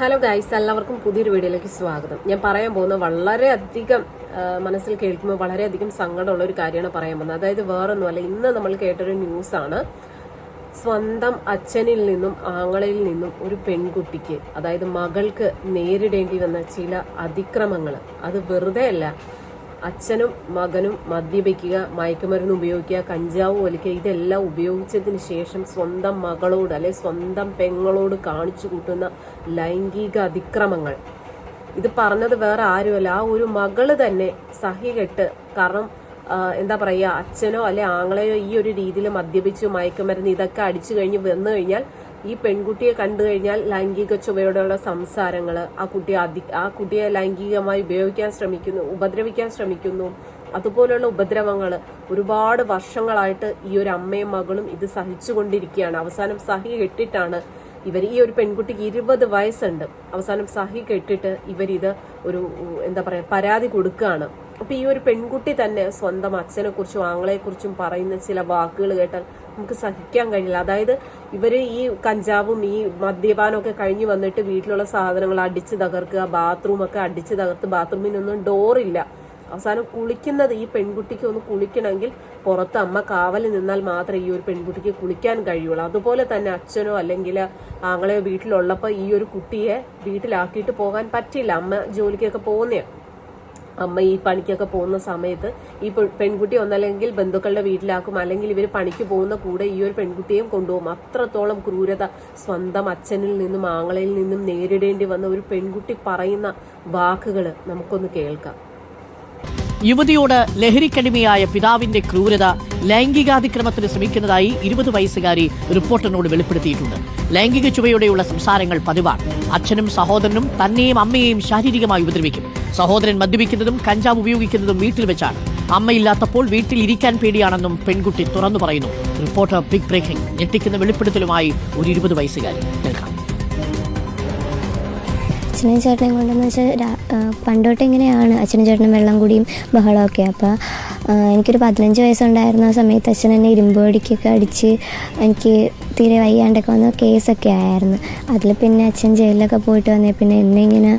Hello guys എല്ലാവർക്കും പുതിയൊരു വീഡിയോയിലേക്ക് സ്വാഗതം. ഞാൻ പറയാൻ പോകുന്ന വളരെയധികം മനസ്സിൽ കേൾക്കുമ്പോൾ വളരെയധികം സങ്കടമുള്ള ഒരു കാര്യമാണ് പറയാൻ പോകുന്നത്. അതായത് വേറൊന്നുമല്ല ഇന്ന് നമ്മൾ കേട്ടൊരു ന്യൂസാണ്. സ്വന്തം അച്ഛനിൽ നിന്നും ആങ്ങളയിൽ നിന്നും ഒരു പെൺകുട്ടിക്ക് അതായത് മകൾക്ക് നേരിടേണ്ടി വന്ന ചില അതിക്രമങ്ങൾ അത് വെറുതെ അല്ല അച്ഛനും മകനും മദ്യപിക്കുക മയക്കുമരുന്ന് ഉപയോഗിക്കുക കഞ്ചാവ് വലിക്കുക ഇതെല്ലാം ഉപയോഗിച്ചതിന് ശേഷം സ്വന്തം മകളോട് അല്ലെ സ്വന്തം പെങ്ങളോട് കാണിച്ചു കൂട്ടുന്ന ലൈംഗിക അതിക്രമങ്ങൾ. ഇത് പറഞ്ഞത് വേറെ ആരുമല്ല. ആ ഒരു മകൾ തന്നെ സഹികെട്ട് കാരണം എന്താ പറയുക അച്ഛനോ അല്ലെ ആങ്ങളെയോ ഈ ഒരു രീതിയിൽ മദ്യപിച്ചു മയക്കുമരുന്ന് ഇതൊക്കെ അടിച്ചു കഴിഞ്ഞ് വന്നു കഴിഞ്ഞാൽ ഈ പെൺകുട്ടിയെ കണ്ടു കഴിഞ്ഞാൽ ലൈംഗിക ചുവയോടെയുള്ള സംസാരങ്ങൾ ആ കുട്ടിയെ അധി ആ കുട്ടിയെ ലൈംഗികമായി ഉപയോഗിക്കാൻ ശ്രമിക്കുന്നു ഉപദ്രവിക്കാൻ ശ്രമിക്കുന്നു. അതുപോലെയുള്ള ഉപദ്രവങ്ങൾ ഒരുപാട് വർഷങ്ങളായിട്ട് ഈ ഒരു അമ്മയും മകളും ഇത് സഹിച്ചുകൊണ്ടിരിക്കുകയാണ്. അവസാനം സഹി കെട്ടിട്ടാണ് ഇവർ ഈ ഒരു പെൺകുട്ടിക്ക് ഇരുപത് വയസ്സുണ്ട്. അവസാനം സഹി കെട്ടിട്ട് ഇവരിത് ഒരു എന്താ പറയാ പരാതി കൊടുക്കുകയാണ്. അപ്പൊ ഈ ഒരു പെൺകുട്ടി തന്നെ സ്വന്തം അച്ഛനെ കുറിച്ചും ആങ്ങളെ കുറിച്ചും പറയുന്ന ചില വാക്കുകൾ കേട്ടാൽ നമുക്ക് സഹിക്കാൻ കഴിയില്ല. അതായത് ഇവർ ഈ കഞ്ചാവും ഈ മദ്യപാനം ഒക്കെ കഴിഞ്ഞ് വന്നിട്ട് വീട്ടിലുള്ള സാധനങ്ങൾ അടിച്ച് തകർക്കുക ബാത്റൂം ഒക്കെ അടിച്ച് തകർത്ത് ബാത്റൂമിനൊന്നും ഡോറില്ല അവസാനം കുളിക്കുന്നത് ഈ പെൺകുട്ടിക്ക് ഒന്ന് കുളിക്കണമെങ്കിൽ പുറത്ത് അമ്മ കാവൽ നിന്നാൽ മാത്രമേ ഈ ഒരു പെൺകുട്ടിക്ക് കുളിക്കാൻ കഴിയുള്ളൂ. അതുപോലെ തന്നെ അച്ഛനോ അല്ലെങ്കിൽ ആങ്ങളെയോ വീട്ടിലുള്ളപ്പോൾ ഈ ഒരു കുട്ടിയെ വീട്ടിലാക്കിയിട്ട് പോകാൻ പറ്റില്ല അമ്മ ജോലിക്കൊക്കെ പോകുന്നേ അമ്മ ഈ പണിക്കൊക്കെ പോകുന്ന സമയത്ത് ഈ പെൺകുട്ടി ഒന്നല്ലെങ്കിൽ ബന്ധുക്കളുടെ വീട്ടിലാക്കും അല്ലെങ്കിൽ ഇവർ പണിക്ക് പോകുന്ന കൂടെ ഈ ഒരു പെൺകുട്ടിയെയും കൊണ്ടുപോകും. അത്രത്തോളം ക്രൂരത സ്വന്തം അച്ഛനിൽ നിന്നും ആങ്ങളയിൽ നിന്നും നേരിടേണ്ടി വന്ന ഒരു പെൺകുട്ടി പറയുന്ന വാക്കുകൾ നമുക്കൊന്ന് കേൾക്കാം. യുവതിയോട് ലഹരിക്കടിമയായ പിതാവിന്റെ ക്രൂരത ലൈംഗികാതിക്രമത്തിന് ശ്രമിക്കുന്നതായി ഇരുപത് വയസ്സുകാരി റിപ്പോർട്ടറിനോട് വെളിപ്പെടുത്തിയിട്ടുണ്ട്. ലൈംഗിക ചുവയോടെയുള്ള സംസാരങ്ങൾ പതിവാണ്. അച്ഛനും സഹോദരനും തന്നെയും അമ്മയെയും ശാരീരികമായി ഉപദ്രവിക്കും. സഹോദരൻ മദ്യപിക്കുന്നതും കഞ്ചാവ് ഉപയോഗിക്കുന്നതും വീട്ടിൽ വെച്ചാണ്. അമ്മയില്ലാത്തപ്പോൾ വീട്ടിൽ ഇരിക്കാൻ പേടിയാണെന്നും പെൺകുട്ടി തുറന്നു പറയുന്നു. റിപ്പോർട്ടർ ബിഗ് ബ്രേക്കിംഗ് ഞെട്ടിക്കുന്ന വെളിപ്പെടുത്തലുമായി ഒരു ഇരുപത് വയസ്സുകാരി. കേൾക്കാം. അച്ഛനും ചേട്ടനെയും കൊണ്ടെന്ന് വെച്ചാൽ പണ്ടോട്ട് ഇങ്ങനെയാണ് അച്ഛനും ചേട്ടനും വെള്ളം കൂടിയും ബഹളമൊക്കെ. അപ്പോൾ എനിക്കൊരു പതിനഞ്ച് വയസ്സുണ്ടായിരുന്ന ആ സമയത്ത് അച്ഛൻ എന്നെ ഇരുമ്പ് അടിക്കൊക്കെ അടിച്ച് എനിക്ക് തീരെ വയ്യാണ്ടൊക്കെ വന്ന കേസൊക്കെ ആയിരുന്നു. അതിൽ പിന്നെ അച്ഛൻ ജയിലിലൊക്കെ പോയിട്ട് വന്നേ പിന്നെ എന്നെ ഇങ്ങനെ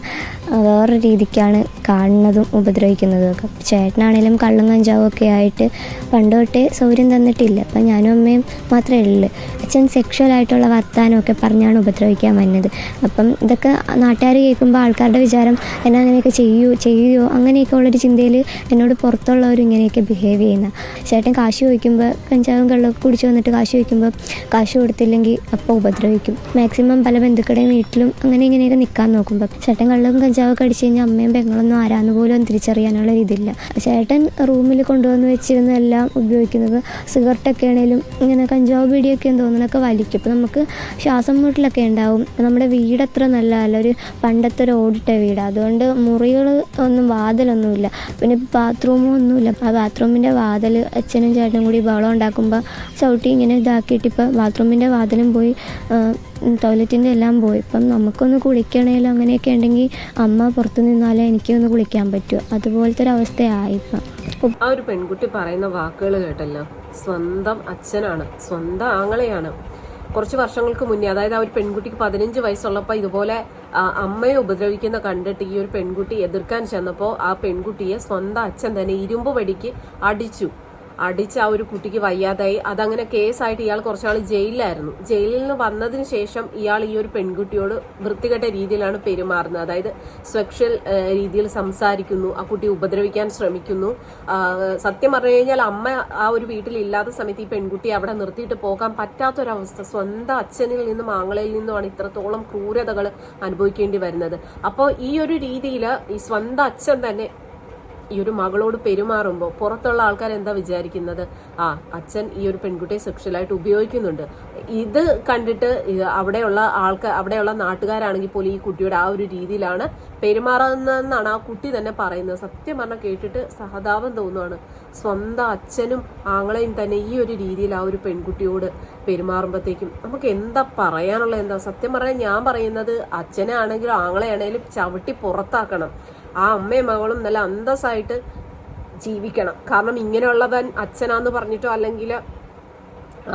വേറൊരു രീതിക്കാണ് കാണുന്നതും ഉപദ്രവിക്കുന്നതും ഒക്കെ. ചേട്ടനാണേലും കള്ളും കഞ്ചാവും ഒക്കെ ആയിട്ട് പണ്ട് തൊട്ടേ സൗകര്യം തന്നിട്ടില്ല. അപ്പം ഞാനും അമ്മയും മാത്രമേ ഉള്ളൂ. അച്ഛൻ സെക്ഷൽ ആയിട്ടുള്ള വർത്തമാനമൊക്കെ പറഞ്ഞാണ് ഉപദ്രവിക്കാൻ വന്നത്. അപ്പം ഇതൊക്കെ നാട്ടുകാർ കേൾക്കുമ്പോൾ ആൾക്കാരുടെ വിചാരം എന്നെ അങ്ങനെയൊക്കെ ചെയ്യൂ ചെയ്യുമോ അങ്ങനെയൊക്കെ ഉള്ളൊരു ചിന്തയിൽ എന്നോട് പുറത്തുള്ളവരും ഇങ്ങനെയൊക്കെ ബിഹേവ് ചെയ്യുന്ന. ചേട്ടൻ കാശ് ചോദിക്കുമ്പോൾ കഞ്ചാവും കള്ളൊക്കെ കുടിച്ച് വന്നിട്ട് കാശ് ചോദിക്കുമ്പോൾ കാശ് കൊടുത്തില്ലെങ്കിൽ അപ്പോൾ ഉപദ്രവിക്കും. മാക്സിമം പല ബന്ധുക്കളുടെയും വീട്ടിലും അങ്ങനെ ഇങ്ങനെയൊക്കെ നിൽക്കാൻ നോക്കുമ്പോൾ ചേട്ടൻ കള്ളും കഞ്ചാവൊക്കെ അടിച്ചു കഴിഞ്ഞാൽ അമ്മയും പെങ്ങളൊന്നും ആരാന്ന് പോലും തിരിച്ചറിയാനുള്ള ഇതില്ല ചേട്ടൻ റൂമിൽ കൊണ്ടുവന്ന് വെച്ചിരുന്നെല്ലാം ഉപയോഗിക്കുന്നത് സിഗരറ്റൊക്കെ ആണെങ്കിലും ഇങ്ങനെ കഞ്ചാവ് ബീഡിയൊക്കെ തോന്നുന്നൊക്കെ വലിക്കും. അപ്പോൾ നമുക്ക് ശ്വാസം മുട്ടലൊക്കെ ഉണ്ടാവും. നമ്മുടെ വീട് അത്ര നല്ലതല്ല ഒരു പണ്ടത്തെ ഒരു ഓടിട്ട വീട്. അതുകൊണ്ട് മുറികൾ ഒന്നും വാതിലൊന്നുമില്ല. പിന്നെ ബാത്റൂമും ഒന്നുമില്ല. ആ ബാത്റൂമിന്റെ വാതിൽ അച്ഛനും ചേട്ടനും കൂടി ബഹളം ഉണ്ടാക്കുമ്പോൾ ചവിട്ടി ഇങ്ങനെ ഇതാക്കിയിട്ട് ഇപ്പോൾ ബാത്റൂമിന്റെ വാതിലും പോയി ടോയ്ലറ്റിന്റെ എല്ലാം പോയി. ഇപ്പം നമുക്കൊന്ന് കുളിക്കണേലും അങ്ങനെയൊക്കെ ഉണ്ടെങ്കിൽ അമ്മ പുറത്തു നിന്നാലേ എനിക്കൊന്ന് കുളിക്കാൻ പറ്റൂ. അതുപോലത്തെ ഒരു അവസ്ഥയായി ഇപ്പം. ആ ഒരു പെൺകുട്ടി പറയുന്ന വാക്കുകൾ കേട്ടല്ലോ. സ്വന്തം അച്ഛനാണ്. സ്വന്തം ആങ്ങളെയാണ്. കുറച്ച് വർഷങ്ങൾക്ക് മുന്നേ അതായത് ആ ഒരു പെൺകുട്ടിക്ക് പതിനഞ്ച് വയസ്സുള്ളപ്പോൾ ഇതുപോലെ അമ്മയെ ഉപദ്രവിക്കുന്ന കണ്ടിട്ട് ഈ ഒരു പെൺകുട്ടി എതിർക്കാൻ ചെന്നപ്പോൾ ആ പെൺകുട്ടിയെ സ്വന്തം അച്ഛൻ തന്നെ ഇരുമ്പ് വടിക്ക് അടിച്ചു. അടിച്ച് ആ ഒരു കുട്ടിക്ക് വയ്യാതായി. അതങ്ങനെ കേസായിട്ട് ഇയാൾ കുറച്ചാൾ ജയിലിലായിരുന്നു. ജയിലിൽ നിന്ന് വന്നതിന് ശേഷം ഇയാൾ ഈ ഒരു പെൺകുട്ടിയോട് വൃത്തികെട്ട രീതിയിലാണ് പെരുമാറുന്നത്. അതായത് സെക്ഷൽ രീതിയിൽ സംസാരിക്കുന്നു ആ കുട്ടി ഉപദ്രവിക്കാൻ ശ്രമിക്കുന്നു. സത്യം പറഞ്ഞു കഴിഞ്ഞാൽ അമ്മ ആ ഒരു വീട്ടിൽ ഇല്ലാത്ത സമയത്ത് ഈ പെൺകുട്ടി അവിടെ നിർത്തിയിട്ട് പോകാൻ പറ്റാത്തൊരവസ്ഥ സ്വന്തം അച്ഛനിൽ നിന്നും ആങ്ങളയിൽ നിന്നുമാണ് ഇത്രത്തോളം ക്രൂരതകൾ അനുഭവിക്കേണ്ടി വരുന്നത്. അപ്പോൾ ഈ ഒരു രീതിയിൽ ഈ സ്വന്തം അച്ഛൻ തന്നെ ഈ ഒരു മകളോട് പെരുമാറുമ്പോൾ പുറത്തുള്ള ആൾക്കാർ എന്താ വിചാരിക്കുന്നത്? ആ അച്ഛൻ ഈ ഒരു പെൺകുട്ടിയെ സെക്ഷലായിട്ട് ഉപയോഗിക്കുന്നുണ്ട്. ഇത് കണ്ടിട്ട് അവിടെയുള്ള ആൾക്കാർ അവിടെയുള്ള നാട്ടുകാരാണെങ്കിൽ പോലും ഈ കുട്ടിയുടെ ആ ഒരു രീതിയിലാണ് പെരുമാറുന്നതെന്നാണ് ആ കുട്ടി തന്നെ പറയുന്നത്. സത്യം പറഞ്ഞാൽ കേട്ടിട്ട് സഹതാപം തോന്നുവാണ്. സ്വന്തം അച്ഛനും ആങ്ങളെയും തന്നെ ഈ ഒരു രീതിയിൽ ആ ഒരു പെൺകുട്ടിയോട് പെരുമാറുമ്പോഴത്തേക്കും നമുക്ക് എന്താ പറയാനുള്ളത്? എന്താ സത്യം പറഞ്ഞാൽ ഞാൻ പറയുന്നത് അച്ഛനെ ആണെങ്കിലും ആങ്ങളെ ആണെങ്കിലും ചവിട്ടി പുറത്താക്കണം. ആ അമ്മയും മകളും നല്ല അന്തസ്സായിട്ട് ജീവിക്കണം. കാരണം ഇങ്ങനെയുള്ളവൻ അച്ഛനാന്ന് പറഞ്ഞിട്ടോ അല്ലെങ്കിൽ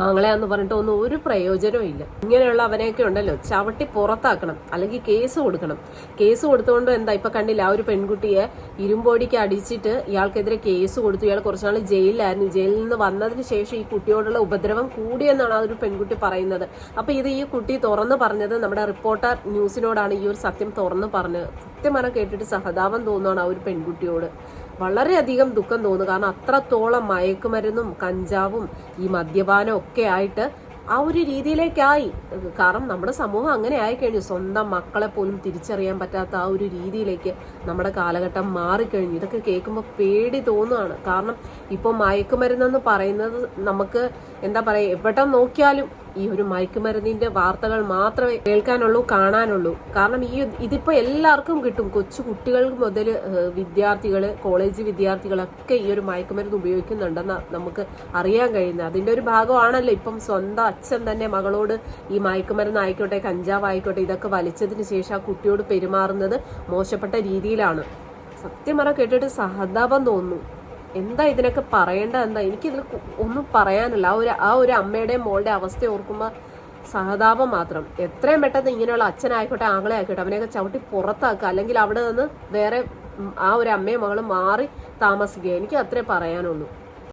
ആങ്ങളെയാന്ന് പറഞ്ഞിട്ട് ഒന്നും ഒരു പ്രയോജനവും ഇല്ല. ഇങ്ങനെയുള്ള അവനെയൊക്കെ ഉണ്ടല്ലോ ചവിട്ടി പുറത്താക്കണം അല്ലെങ്കിൽ കേസ് കൊടുക്കണം. കേസ് കൊടുത്തുകൊണ്ട് എന്താ ഇപ്പൊ കണ്ടില്ല ആ ഒരു പെൺകുട്ടിയെ ഇരുമ്പോടിക്ക് അടിച്ചിട്ട് ഇയാൾക്കെതിരെ കേസ് കൊടുത്തു. ഇയാൾ കുറച്ചുനാൾ ജയിലിലായിരുന്നു. ജയിലിൽ നിന്ന് വന്നതിന് ശേഷം ഈ കുട്ടിയോടുള്ള ഉപദ്രവം കൂടിയെന്നാണ് ആ ഒരു പെൺകുട്ടി പറയുന്നത്. അപ്പൊ ഇത് ഈ കുട്ടി തുറന്നു പറഞ്ഞത് നമ്മുടെ റിപ്പോർട്ടർ ന്യൂസിനോടാണ് ഈ ഒരു സത്യം തുറന്നു പറഞ്ഞത്. കൃത്യമാനം കേട്ടിട്ട് സഹതാപം തോന്നുകയാണ് ആ ഒരു പെൺകുട്ടിയോട്. വളരെയധികം ദുഃഖം തോന്നുന്നു. കാരണം അത്രത്തോളം മയക്കുമരുന്നും കഞ്ചാവും ഈ മദ്യപാനം ഒക്കെ ആയിട്ട് ആ ഒരു രീതിയിലേക്കായി. കാരണം നമ്മുടെ സമൂഹം അങ്ങനെ ആയിക്കഴിഞ്ഞു. സ്വന്തം മക്കളെ പോലും തിരിച്ചറിയാൻ പറ്റാത്ത ആ ഒരു രീതിയിലേക്ക് നമ്മുടെ കാലഘട്ടം മാറിക്കഴിഞ്ഞു. ഇതൊക്കെ കേൾക്കുമ്പോൾ പേടി തോന്നുകയാണ് കാരണം ഇപ്പോൾ മയക്കുമരുന്നെന്ന് പറയുന്നത് നമുക്ക് എന്താ പറയുക എവിടെ നോക്കിയാലും ഈ ഒരു മയക്കുമരുന്നിന്റെ വാർത്തകൾ മാത്രമേ കേൾക്കാനുള്ളൂ കാണാനുള്ളൂ. കാരണം ഈ ഇതിപ്പോ എല്ലാവർക്കും കിട്ടും. കൊച്ചു കുട്ടികൾ മുതൽ വിദ്യാർത്ഥികൾ കോളേജ് വിദ്യാർത്ഥികളൊക്കെ ഈ ഒരു മയക്കുമരുന്ന് ഉപയോഗിക്കുന്നുണ്ടെന്ന് നമുക്ക് അറിയാൻ കഴിയുന്നത്. അതിന്റെ ഒരു ഭാഗമാണല്ലോ ഇപ്പം സ്വന്തം അച്ഛൻ തന്നെ മകളോട് ഈ മയക്കുമരുന്ന് ആയിക്കോട്ടെ കഞ്ചാവ് ആയിക്കോട്ടെ ഇതൊക്കെ വലിച്ചതിന് ശേഷം ആ കുട്ടിയോട് പെരുമാറുന്നത് മോശപ്പെട്ട രീതിയിലാണ്. സത്യം പറ കേട്ടിട്ട് സഹതാപം തോന്നുന്നു എന്താ ഇതിനൊക്കെ പറയേണ്ട എന്താ? എനിക്കിതിൽ ഒന്നും പറയാനില്ല. ആ ഒരു ആ ഒരു അമ്മയുടെയും മോളുടെ അവസ്ഥ ഓർക്കുമ്പോൾ സഹതാപം മാത്രം. എത്രയും പെട്ടെന്ന് ഇങ്ങനെയുള്ള അച്ഛനായിക്കോട്ടെ ആങ്ങളെ ആയിക്കോട്ടെ അവനെയൊക്കെ ചവിട്ടി പുറത്താക്കുക. അല്ലെങ്കിൽ അവിടെ നിന്ന് വേറെ ആ ഒരു അമ്മയും മകളും മാറി താമസിക്കുക. എനിക്ക് അത്രേ പറയാനുള്ളൂ.